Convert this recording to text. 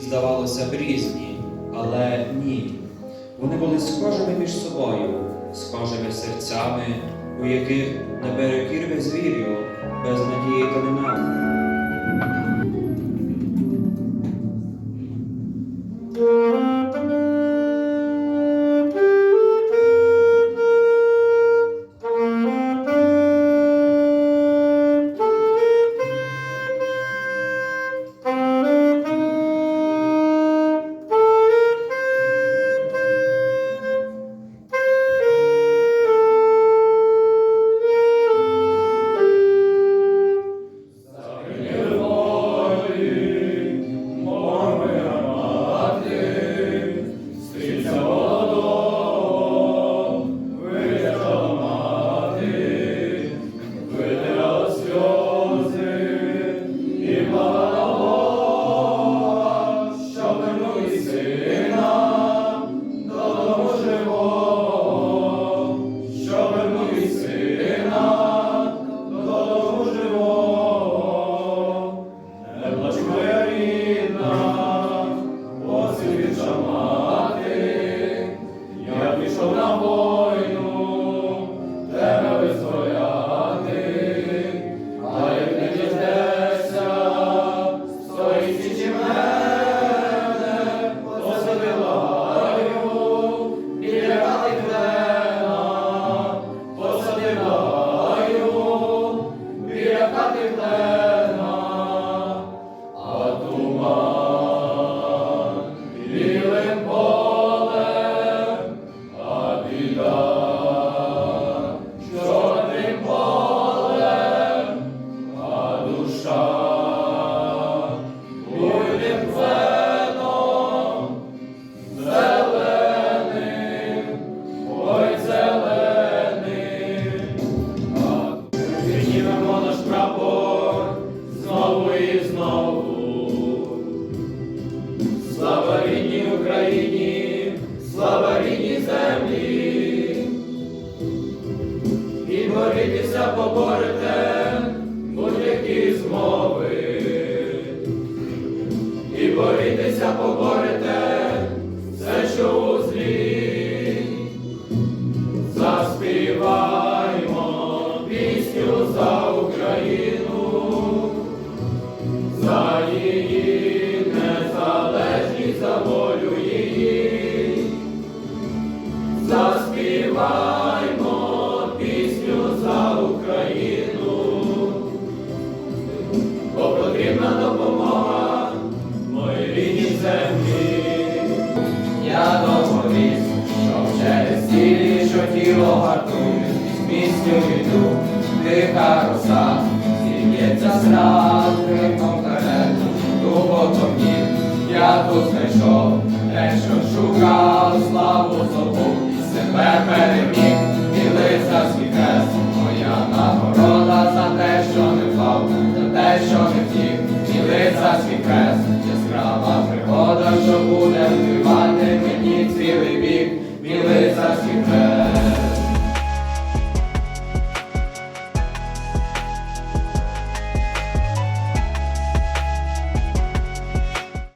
Здавалося б, різні, але ні. Вони були схожими між собою, схожими серцями, у яких наперекір безвір'ю, без надії та знову. Слава рідній Україні, слава рідній землі. І боритися поборете Заспіваймо пісню за Україну, бо потрібна допомога моїй рідній землі. Я доповіс, що через цілі, що тіло гартує, пісню йду, тиха роса, зіб'ється срад, криком карету, глибоко дім, я тут знайшов, те, що